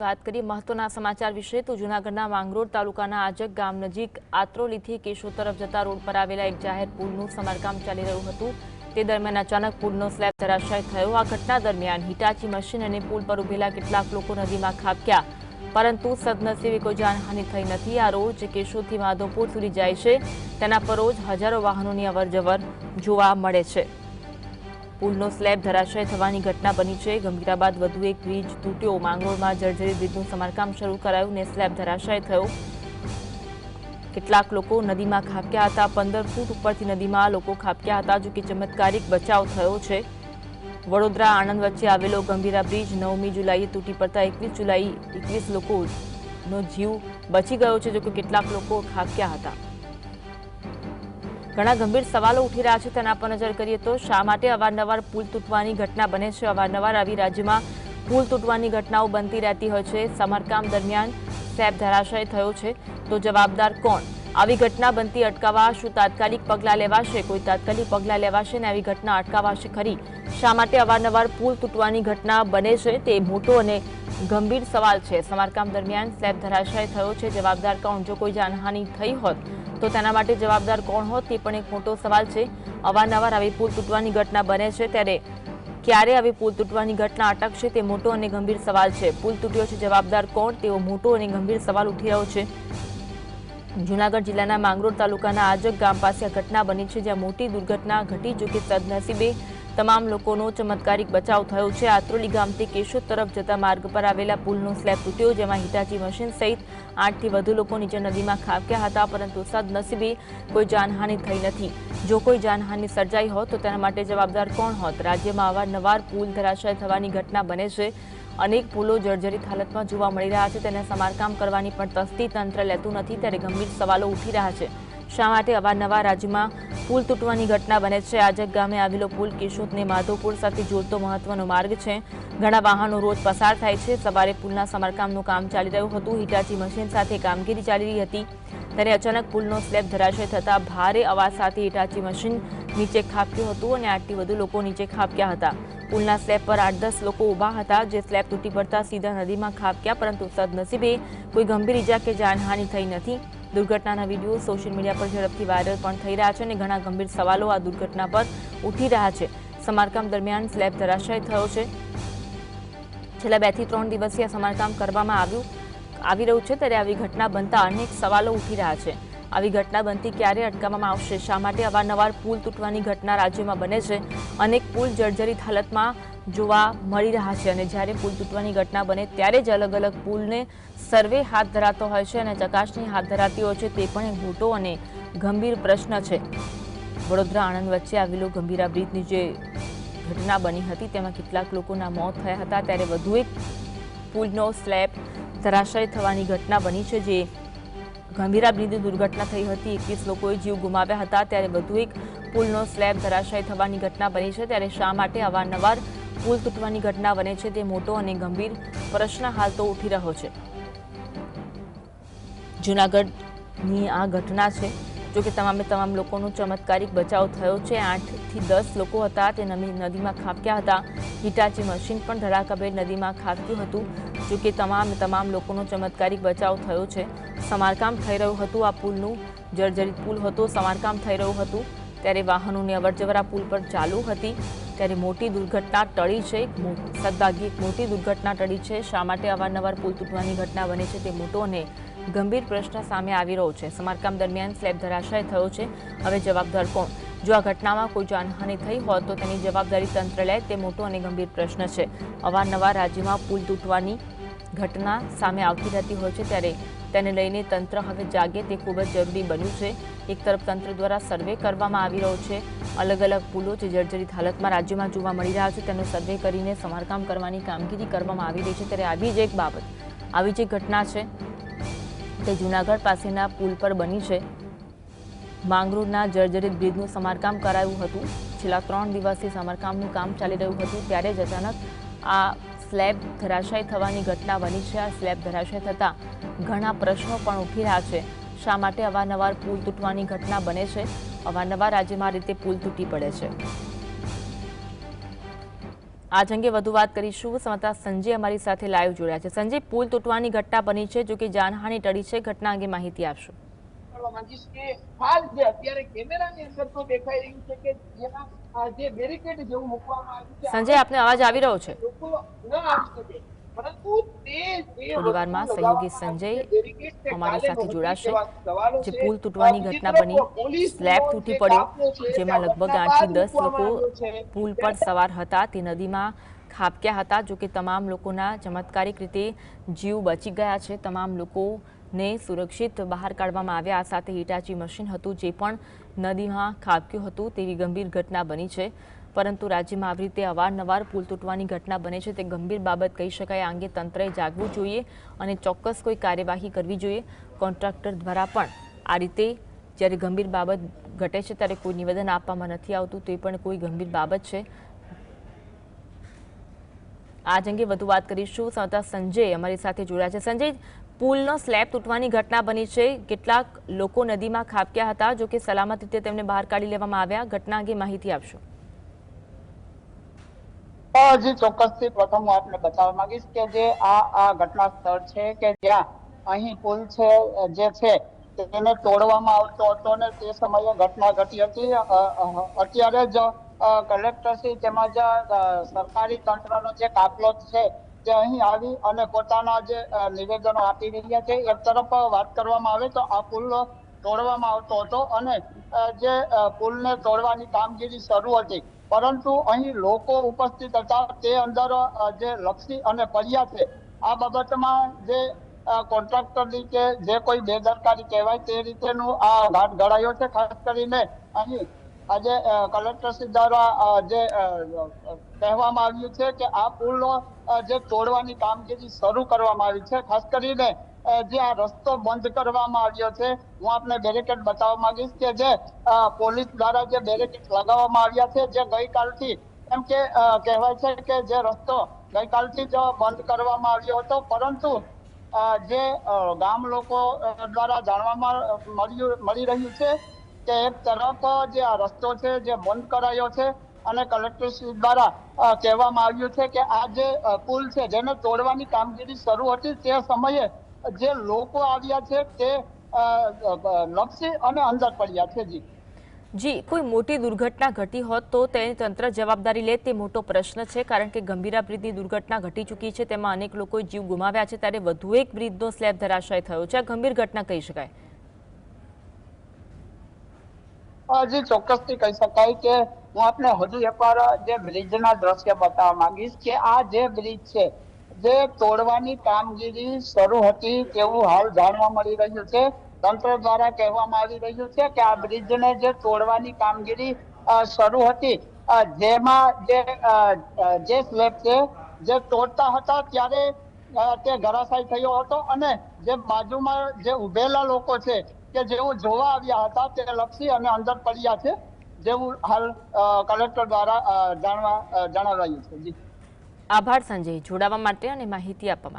વાત કરીએ મહત્વના સમાચાર વિશે, તો જૂનાગઢના માંગરોળ તાલુકાના આજક ગામ નજીક આત્રોલીથી કેશો તરફ જતા રોડ પર આવેલા એક જાહેર પુલનું સમારકામ ચાલી રહ્યું હતું. તે દરમિયાન અચાનક પુલનો સ્લેબ ધરાશય થયો. આ ઘટના દરમિયાન હિટાચી મશીન અને પુલ પર ઉભેલા કેટલાક લોકો નદીમાં ખાબક્યા. પરંતુ સદનસીબે કોઈ જાનહાનિ થઈ નથી. આ રોડ જે કેશોદથી માધવપુર સુધી જાય છે. તેના પર રોજ હજારો વાહનોની અવરજવર જોવા મળે છે. પુલનો સ્લેબ ધરાશય થવાની ઘટના બની છે. ગંભીરા બાદ વધુ એક બ્રિજ તૂટ્યો. માંગરોળમાં જર્જરી બ્રિજનું સમારકામ શરૂ કરાયું ને સ્લેબ ધરાશય થયો. કેટલાક લોકો નદીમાં ખાબક્યા હતા. પંદર ફૂટ ઉપરથી નદીમાં લોકો ખાબક્યા હતા, જો કે ચમત્કારિક બચાવ થયો છે. વડોદરા આણંદ વચ્ચે આવેલો ગંભીરા બ્રિજ નવમી જુલાઈએ તૂટી પડતા એકવીસ જુલાઈ એકવીસ લોકોનો જીવ બચી ગયો છે, જો કે કેટલાક લોકો ખાબક્યા હતા. ઘણા ગંભીર સવાલો ઉઠી રહ્યા છે. તેના પર નજર કરીએ તો શા માટે અવારનવાર પુલ તૂટવાની ઘટના બને છે? અવારનવાર આવી રાજ્યમાં પુલ તૂટવાની ઘટનાઓ બનતી રહેતી હોય છે. સમારકામ દરમિયાન સેબ ધરાશય થયો છે. તો જવાબદાર કોણ? આવી ઘટના બનતી અટકાવવા શું તાત્કાલિક પગલાં લેવાશે? કોઈ તાત્કાલિક પગલાં લેવાશે ને આવી ઘટના અટકાવાશે ખરી? શા માટે અવારનવાર પુલ તૂટવાની ઘટના બને છે? તે મોટો અને ગંભીર સવાલ છે. સમારકામ દરમિયાન સ્લેબ ધરાશય થયો છે. જવાબદાર કોણ? જો કોઈ જાનહાનિ થઈ હોત તો તેના માટે જવાબદાર કોણ હોત તે પણ એક મોટો સવાલ છે. અવારનવાર આવી પુલ તૂટવાની ઘટના બને છે ત્યારે ક્યારે આવી પુલ તૂટવાની ઘટના અટકશે તે મોટો અને ગંભીર સવાલ છે. પુલ તૂટ્યો છે જવાબદાર કોણ? તેવો મોટો અને ગંભીર સવાલ ઉઠી રહ્યો છે. જૂનાગઢ જિલ્લાના માંગરોળ તાલુકાના આજક ગામ પાસે આ ઘટના બની છે જ્યાં મોટી દુર્ઘટના ઘટી જો કે સદનસીબે તમામ લોકોનો ચમત્કારિક બચાવ થયો છે. આત્રોલી ગામથી કેશોદ તરફ જતા માર્ગ પર આવેલા પુલનો સ્લેબ તૂટ્યો, જેમાં હિતાચી મશીન સહિત આઠથી વધુ લોકો નીચે નદીમાં ખાબક્યા હતા, પરંતુ સદનસીબે કોઈ જાનહાનિ થઈ નથી. જો કોઈ જાનહાનિ સર્જાઈ હોત તો તેના માટે જવાબદાર કોણ હોત? રાજ્યમાં અવારનવાર પુલ ધરાશય થવાની ઘટના બને છે. અનેક પુલો જર્જરિત હાલતમાં જોવા મળી રહ્યા છે. તેને સમારકામ કરવાની પણ તસ્તી તંત્ર લેતું નથી. ત્યારે ગંભીર સવાલો ઉઠી રહ્યા છે. શા માટે અવારનવાર રાજ્યમાં પુલ તૂટવાની ઘટના બને છે? આજક ગામે આવેલો પુલ કેશોદને માધવપુર સાથે જોડતો મહત્વનો માર્ગ છે. ઘણા વાહનો રોજ પસાર થાય છે. સવારે પુલના સમારકામનું કામ ચાલી રહ્યું હતું. હિટાચી મશીન સાથે કામગીરી ચાલી રહી હતી. ત્યારે અચાનક પુલનો સ્લેબ ધરાશય થતા ભારે અવાજ સાથે હિટાચી મશીન નીચે ખાબક્યું હતું અને આટલી વધુ લોકો નીચે ખાબક્યા હતા. પુલના સ્લેબ પર આઠ દસ લોકો ઊભા હતા. જે સ્લેબ તૂટી પડતા સીધા નદીમાં ખાબક્યા, પરંતુ સદનસીબે કોઈ ગંભીર ઇજા કે જાનહાનિ થઈ નથી. દુર્ઘટનાના વીડિયો સોશિયલ મીડિયા પર ઝડપથી વાયરલ પણ થઈ રહ્યા છે અને ઘણા ગંભીર સવાલો આ દુર્ઘટના પર ઉઠી રહ્યા છે. સમારકામ દરમિયાન સ્લેબ ધરાશય થયો છે. છેલ્લા બેથી ત્રણ દિવસથી આ સમારકામ કરવામાં આવ્યું, આવી રહ્યું છે ત્યારે આવી ઘટના બનતા અનેક સવાલો ઉઠી રહ્યા છે. આવી ઘટના બનતી ક્યારે અટકાવવામાં આવશે? શા માટે અવારનવાર પુલ તૂટવાની ઘટના રાજ્યમાં બને છે? અનેક પુલ જર્જરિત હાલતમાં જોવા મળી રહ્યા છે અને જ્યારે પુલ તૂટવાની ઘટના બને ત્યારે જ અલગ અલગ પુલને સર્વે હાથ ધરાતો હોય છે અને ચકાસણી હાથ ધરાતી હોય છે તે પણ એક મોટો અને ગંભીર પ્રશ્ન છે. વડોદરા આણંદ વચ્ચે આવેલો ગંભીરા બ્રિજની જે ઘટના બની હતી તેમાં કેટલાક લોકોના મોત થયા હતા ત્યારે વધુ એક પુલનો સ્લેબ ધરાશય થવાની ઘટના બની છે જે ગંભીરા બ્રિજની દુર્ઘટના થઈ હતી. એકવીસ લોકોએ જીવ ગુમાવ્યા હતા ત્યારે વધુ એક પુલનો સ્લેબ ધરાશય થવાની ઘટના બની છે. ત્યારે શા માટે અવારનવાર પુલ તૂટવાની ઘટના બને છે તે મોટો અને ગંભીર પ્રશ્ન હાલ તો ઉઠી રહ્યો છે. જૂનાગઢની આ ઘટના છે, જો કે તમામે તમામ લોકોનો ચમત્કારિક બચાવ થયો છે. આઠથી દસ લોકો હતા, તે નદીમાં ખાબક્યા હતા. હિટાચી મશીન પણ ધડાકાભેર નદીમાં ખાબક્યું હતું. જો કે તમામ તમામ લોકોનો ચમત્કારિક બચાવ થયો છે. સમારકામ થઈ રહ્યું હતું, આ પુલનું જર્જરિત પુલ હતો, સમારકામ થઈ રહ્યું હતું. ત્યારે વાહનોની અવરજવર પુલ પર ચાલુ હતી. ત્યારે મોટી દુર્ઘટના ટળી છે. સદભાગ્યે એક મોટી દુર્ઘટના ટળી છે. શા માટે અવારનવાર પુલ તૂટવાની ઘટના બને છે તે મોટો અને ગંભીર પ્રશ્ન સામે આવી રહ્યો છે. સમારકામ દરમિયાન સ્લેબ ધરાશય થયો છે. હવે જવાબદાર કોણ? જો આ ઘટનામાં કોઈ જાનહાનિ થઈ હોત તો તેની જવાબદારી તંત્ર લે તે મોટો અને ગંભીર પ્રશ્ન છે. અવારનવાર રાજ્યમાં પુલ તૂટવાની ઘટના સામે આવતી રહેતી હોય છે ત્યારે તેને લઈને તંત્ર હવે જાગે તે ખૂબ જ જરૂરી બન્યું છે. એક તરફ તંત્ર દ્વારા સર્વે કરવામાં આવી રહ્યો છે. અલગ અલગ પુલો જે જર્જરિત હાલતમાં રાજ્યમાં જોવા મળી રહ્યા છે તેનો સર્વે કરીને સમારકામ કરવાની કામગીરી કરવામાં આવી રહી છે. ત્યારે આવી જ એક બાબત, આવી જે ઘટના છે તે જૂનાગઢ પાસેના પુલ પર બની છે. માંગરોળના જર્જરિત બ્રિજનું સમારકામ કરાયું હતું. છેલ્લા ત્રણ દિવસથી સમારકામનું કામ ચાલી રહ્યું હતું. ત્યારે જ અચાનક આ સ્લેબ ધરાશય થવાની ઘટના બની છે. આ સ્લેબ ધરાશય થતાં ઘણા પ્રશ્નો પણ ઉઠી રહ્યા છે. શા માટે અવારનવાર પુલ તૂટવાની ઘટના બને છે? અવારનવાર રાજ્યમાં રીતે પુલ તૂટી પડે છે. આજ અંગે વધુ વાત કરીશું. સંવાદદાતા સંજય અમારી સાથે લાઈવ જોડ્યા છે. સંજય, પુલ તૂટવાની ઘટના બની છે, જો કે જાનહાનિ ટળી છે. ઘટના અંગે માહિતી આપશો. કરવા માંગીશ કે હાલ જે અત્યારે કેમેરાની અંદર તો દેખાઈ રહ્યું છે કે જેમાં જે બેરિકેડ જેવું મૂકવામાં આવ્યું છે સંજય આપને અવાજ આવી રહ્યો છે? લોકો ન આવી શકે. પરંતુ તે જે થોડી વારમાં વસ્તુ સહયોગી સંજય અમારી સાથે જોડાશે. જે પુલ તૂટવાની ઘટના બની. સ્લેબ તૂટી પડ્યો જેમાં લગભગ આઠથી દસ લોકો. પુલ પર સવાર હતા. તે નદીમાં ખાબક્યા હતા જો કે તમામ લોકોના ચમત્કારિક રીતે જીવ બચી ગયા છે. તમામ લોકોને સુરક્ષિત બહાર કાઢવામાં આવ્યા. સાથે હિટાચી મશીન હતું જે પણ નદીમાં ખાબક્યું હતું તેવી ગંભીર ઘટના બની છે. પરંતુ રાજ્યમાં આવી રીતે અવારનવાર પુલ તૂટવાની ઘટના બને છે તે ગંભીર બાબત કહી શકાય. આ અંગે તંત્રએ જાગવું જોઈએ અને ચોક્કસ કોઈ કાર્યવાહી કરવી જોઈએ. કોન્ટ્રાક્ટર દ્વારા પણ આ રીતે જ્યારે ગંભીર બાબત ઘટે છે ત્યારે કોઈ નિવેદન આપવામાં નથી આવતું તે પણ કોઈ ગંભીર બાબત છે. આજ અંગે વધુ વાત કરીશું. સંવાદદાતા સંજય અમારી સાથે જોડાયા છે. સંજય પુલનો સ્લેબ તૂટવાની ઘટના બની છે. કેટલાક લોકો નદીમાં ખાબક્યા હતા. જો કે સલામત રીતે તેમને બહાર કાઢી લેવામાં આવ્યા. ઘટના અંગે માહિતી આપશો. હજી ચોક્કસથી પ્રથમ હું આપને બતાવવા માંગીશ કે જે આ આ ઘટના સ્થળ છે કે જ્યાં અહીં પુલ છે, જે છે, તેને તોડવામાં આવતો હતો ને તે સમયે ઘટના ઘટી હતી. અત્યારે જ કલેક્ટરશ્રી તેમજ સરકારી તંત્રનો જે કાફલો છે તે અહીં આવી અને પોતાના જે નિવેદનો આપી રહ્યા છે, એક તરફ વાત કરવામાં આવે તો આ પુલ તોડવામાં આવતો હતો અને જે પુલને તોડવાની કામગીરી શરૂ હતી. પરંતુ અહીં લોકો ઉપસ્થિત હતા, તે અંદર જે લક્ષી અને પર્યા છે, આ બાબતમાં જે કોન્ટ્રાક્ટર કે જે કોઈ બેદરકારી કહેવાય તે રીતેનું આ ઘાટ ઘડાયો છે. ખાસ કરીને અહીં આજે કલેક્ટરશ્રી દ્વારા જે કહેવામાં આવ્યું છે કે આ પુલનો જે તોડવાની કામગીરી શરૂ કરવામાં આવી છે, ખાસ કરીને જે આ રસ્તો બંધ કરવામાં આવ્યો છે, હું આપને બેરિકેડ બતાવવા માંગીશ કે જે પોલીસ દ્વારા જે બેરિકેડ લગાવવામાં આવ્યા છે, જે ગઈકાલથી, એમ કે કહેવાય છે કે જે રસ્તો ગઈકાલથી જ બંધ કરવામાં આવ્યો હતો, પરંતુ જે ગામ લોકો દ્વારા જાણવામાં મળ્યું, મળી રહ્યું છે કે એક તરફ જે આ રસ્તો છે, જે બંધ કરાયો છે, અને કલેક્ટરશ્રી દ્વારા કહેવામાં આવ્યું છે કે આ જે પુલ છે, જેને તોડવાની કામગીરી શરૂ હતી, તે સમયે જે લોકો આવ્યા છે, તે લપસી અને અંદર પડ્યા છે, જી. જી, કોઈ મોટી દુર્ઘટના ઘટી હોત તો તેની તંત્ર જવાબદારી લે, તે મોટો પ્રશ્ન છે, કારણ કે ગંભીરા બ્રિજની દુર્ઘટના ઘટી ચૂકી છે, તેમાં અનેક લોકોએ જીવ ગુમાવ્યા છે, ત્યારે વધુ એક બ્રિજનો સ્લેબ ધરાશય થયો છે. આ ગંભીર ઘટના કહી શકાય. જી ચોક્કસથી કહી શકાય કે હું આપને હજુ એકવાર જે બ્રિજના દ્રશ્ય બતાવવા માંગીશ કે આ જે બ્રિજ છે, જે તોડવાની કામગીરી શરૂ હતી તેવું હાલ જાણવા મળી રહ્યું છે. તંત્ર દ્વારા કહેવામાં આવી રહ્યું છે કે આ બ્રિજને જે તોડવાની કામગીરી શરૂ હતી જેમાં જે જે સ્લેબ છે, જે તોડતા હતા ત્યારે તે ઘરાશાય થયો હતો અને જે બાજુમાં જે ઉભેલા લોકો છે કે જેઓ જોવા આવ્યા હતા તે લક્ષી અને અંદર પડ્યા છે, જેવું હાલ કલેક્ટર દ્વારા જાણવા જણાવાયું છે. જી. આભાર સંજય. જોડાવા માટે અને માહિતી આપવા